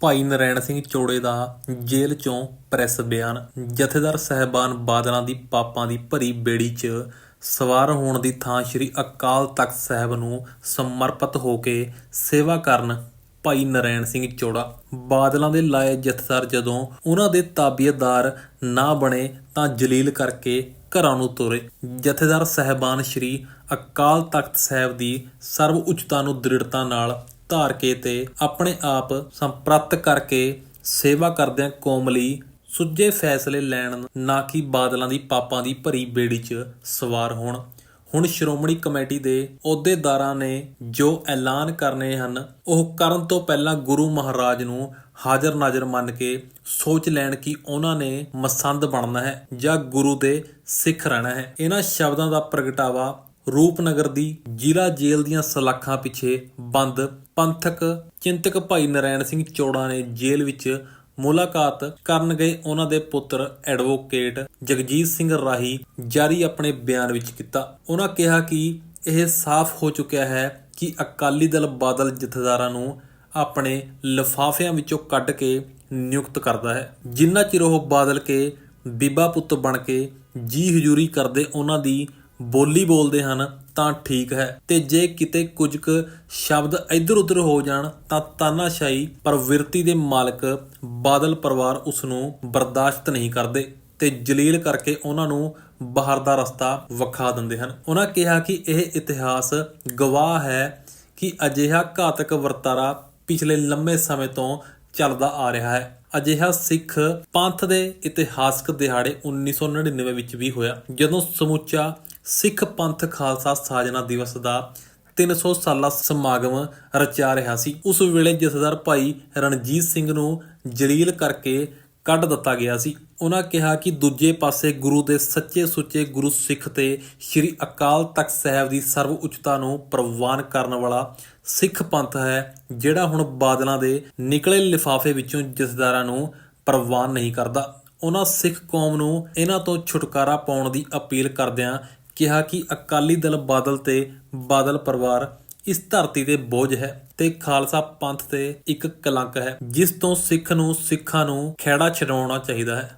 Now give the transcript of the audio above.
ਭਾਈ ਨਰੈਣ ਸਿੰਘ ਚੋੜੇ ਦਾ ਜੇਲ੍ਹ ਚੋਂ ਪ੍ਰੈਸ ਬਿਆਨ। ਜਥੇਦਾਰ ਸਹਿਬਾਨ ਬਾਦਲਾਂ ਦੀ ਪਾਪਾਂ ਦੀ ਭਰੀ ਬੇੜੀ 'ਚ ਸਵਾਰ ਹੋਣ ਦੀ ਥਾਂ ਸ੍ਰੀ ਅਕਾਲ ਤਖਤ ਸਾਹਿਬ ਨੂੰ ਸਮਰਪਿਤ ਹੋ ਕੇ ਸੇਵਾ ਕਰਨ ਭਾਈ ਨਰੈਣ ਸਿੰਘ ਚੋੜਾ। ਬਾਦਲਾਂ ਦੇ ਲਾਏ ਜਥੇਦਾਰ ਜਦੋਂ ਉਹਨਾਂ ਦੇ ਤਾਬੀਅਤਦਾਰ ਨਾ ਬਣੇ ਤਾਂ ਜਲੀਲ ਕਰਕੇ ਘਰਾਂ ਨੂੰ ਤੋਰੇ। ਜਥੇਦਾਰ ਸਹਿਬਾਨ ਸ੍ਰੀ ਅਕਾਲ ਤਖਤ ਸਾਹਿਬ ਦੀ ਸਰਵ ਉੱਚਤਾ ਨੂੰ ਦ੍ਰਿੜਤਾ ਨਾਲ ਧਾਰ ਕੇ ਤੇ ਆਪਣੇ ਆਪ ਸੰਪ੍ਰਤ ਕਰਕੇ ਸੇਵਾ ਕਰਦਿਆਂ ਕੌਮ ਲਈ ਸੁੱਜੇ ਫੈਸਲੇ ਲੈਣ ਨਾ ਕਿ ਬਾਦਲਾਂ ਦੀ ਪਾਪਾਂ ਦੀ ਭਰੀ ਬੇੜੀ 'ਚ ਸਵਾਰ ਹੋਣ। ਹੁਣ ਸ਼੍ਰੋਮਣੀ ਕਮੇਟੀ ਦੇ ਅਹੁਦੇਦਾਰਾਂ ਨੇ ਜੋ ਐਲਾਨ ਕਰਨੇ ਹਨ, ਉਹ ਕਰਨ ਤੋਂ ਪਹਿਲਾਂ ਗੁਰੂ ਮਹਾਰਾਜ ਨੂੰ ਹਾਜ਼ਰ ਨਾਜ਼ਰ ਮੰਨ ਕੇ ਸੋਚ ਲੈਣ ਕਿ ਉਹਨਾਂ ਨੇ ਮਸੰਦ ਬਣਨਾ ਹੈ ਜਾਂ ਗੁਰੂ ਦੇ ਸਿੱਖ ਰਹਿਣਾ ਹੈ। ਇਹਨਾਂ ਸ਼ਬਦਾਂ ਦਾ ਪ੍ਰਗਟਾਵਾ ਰੂਪਨਗਰ ਦੀ ਜ਼ਿਲ੍ਹਾ ਜੇਲ੍ਹ ਦੀਆਂ ਸਲਾਖਾਂ ਪਿੱਛੇ ਬੰਦ ਪੰਥਕ ਚਿੰਤਕ ਭਾਈ ਨਰੈਣ ਸਿੰਘ ਚੋੜਾ ਨੇ ਜੇਲ੍ਹ ਵਿੱਚ ਮੁਲਾਕਾਤ ਕਰਨ ਗਏ ਉਹਨਾਂ ਦੇ ਪੁੱਤਰ ਐਡਵੋਕੇਟ ਜਗਜੀਤ ਸਿੰਘ ਰਾਹੀ ਜਾਰੀ ਆਪਣੇ ਬਿਆਨ ਵਿੱਚ ਕੀਤਾ। ਉਹਨਾਂ ਕਿਹਾ ਕਿ ਇਹ ਸਾਫ਼ ਹੋ ਚੁੱਕਿਆ ਹੈ ਕਿ ਅਕਾਲੀ ਦਲ ਬਾਦਲ ਜਥੇਦਾਰਾਂ ਨੂੰ ਆਪਣੇ ਲਿਫਾਫਿਆਂ ਵਿੱਚੋਂ ਕੱਢ ਕੇ ਨਿਯੁਕਤ ਕਰਦਾ ਹੈ। ਜਿੰਨਾ ਚਿਰ ਉਹ ਬਾਦਲ ਕੇ ਬੀਬਾ ਪੁੱਤ ਬਣ ਕੇ ਜੀ ਹਜ਼ੂਰੀ ਕਰਦੇ ਉਹਨਾਂ ਦੀ ਬੋਲੀ ਬੋਲਦੇ ਹਨ, ਤਾਂ ਠੀਕ ਹੈ। ਤੇ ਜੇ ਕਿਤੇ ਕੁਝ ਕੁ ਸ਼ਬਦ ਇੱਧਰ ਉੱਧਰ ਹੋ ਜਾਣ, ਤਾਂ ਤਾਨਾਸ਼ਾਹੀ ਪ੍ਰਵਿਰਤੀ ਦੇ ਮਾਲਕ ਬਾਦਲ ਪਰਿਵਾਰ ਉਸ ਨੂੰ ਬਰਦਾਸ਼ਤ ਨਹੀਂ ਕਰਦੇ ਤੇ ਜਲੀਲ ਕਰਕੇ ਉਹਨਾਂ ਨੂੰ ਬਾਹਰ ਦਾ ਰਸਤਾ ਵਿਖਾ ਦਿੰਦੇ ਹਨ। ਉਹਨਾਂ ਕਿਹਾ ਕਿ ਇਹ ਇਤਿਹਾਸ ਗਵਾਹ ਹੈ ਕਿ ਅਜਿਹਾ ਘਾਤਕ ਵਰਤਾਰਾ ਪਿਛਲੇ ਲੰਮੇ ਸਮੇਂ ਤੋਂ ਚੱਲਦਾ ਆ ਰਿਹਾ ਹੈ। ਅਜਿਹਾ ਸਿੱਖ ਪੰਥ ਦੇ ਇਤਿਹਾਸਕ ਦਿਹਾੜੇ 1999 ਵਿੱਚ ਵੀ ਹੋਇਆ। ਜਦੋਂ ਸਮੁੱਚਾ ਸਿੱਖ ਪੰਥ ਖਾਲਸਾ ਸਾਜਨਾ ਦਿਵਸ ਦਾ 300 ਸਾਲਾ ਸਮਾਗਮ ਰਚਿਆ ਰਿਹਾ ਸੀ। ਉਸ ਵੇਲੇ ਜਥੇਦਾਰ ਭਾਈ ਰਣਜੀਤ ਸਿੰਘ ਨੂੰ ਜਲੀਲ ਕਰਕੇ ਕੱਢ ਦਿੱਤਾ ਗਿਆ ਸੀ। ਉਹਨਾਂ ਕਿਹਾ ਕਿ ਦੂਜੇ ਪਾਸੇ ਗੁਰੂ ਦੇ ਸੱਚੇ ਸੁੱਚੇ ਗੁਰੂ ਸਿੱਖ ਤੇ ਸ੍ਰੀ ਅਕਾਲ ਤਖਤ ਸਾਹਿਬ ਦੀ ਸਰਵ ਉੱਚਤਾ ਨੂੰ ਪ੍ਰਵਾਨ ਕਰਨ ਵਾਲਾ ਸਿੱਖ ਪੰਥ ਹੈ, ਜਿਹੜਾ ਹੁਣ ਬਾਦਲਾਂ ਦੇ ਨਿਕਲੇ ਲਿਫਾਫੇ ਵਿੱਚੋਂ ਜਥੇਦਾਰਾਂ ਨੂੰ ਪ੍ਰਵਾਨ ਨਹੀਂ ਕਰਦਾ। ਉਹਨਾਂ ਸਿੱਖ ਕੌਮ ਨੂੰ ਇਹਨਾਂ ਤੋਂ ਛੁਟਕਾਰਾ ਪਾਉਣ ਦੀ ਅਪੀਲ ਕਰਦਿਆਂ ਕਿਹਾ ਕਿ ਅਕਾਲੀ ਦਲ ਬਾਦਲ ਤੇ ਬਾਦਲ ਪਰਿਵਾਰ ਇਸ ਧਰਤੀ ਤੇ ਬੋਝ ਹੈ ਤੇ ਖਾਲਸਾ ਪੰਥ ਤੇ ਇੱਕ ਕਲੰਕ ਹੈ, ਜਿਸ ਤੋਂ ਸਿੱਖ ਨੂੰ ਸਿੱਖਾਂ ਨੂੰ ਖੇੜਾ ਛਡਾਉਣਾ ਚਾਹੀਦਾ ਹੈ।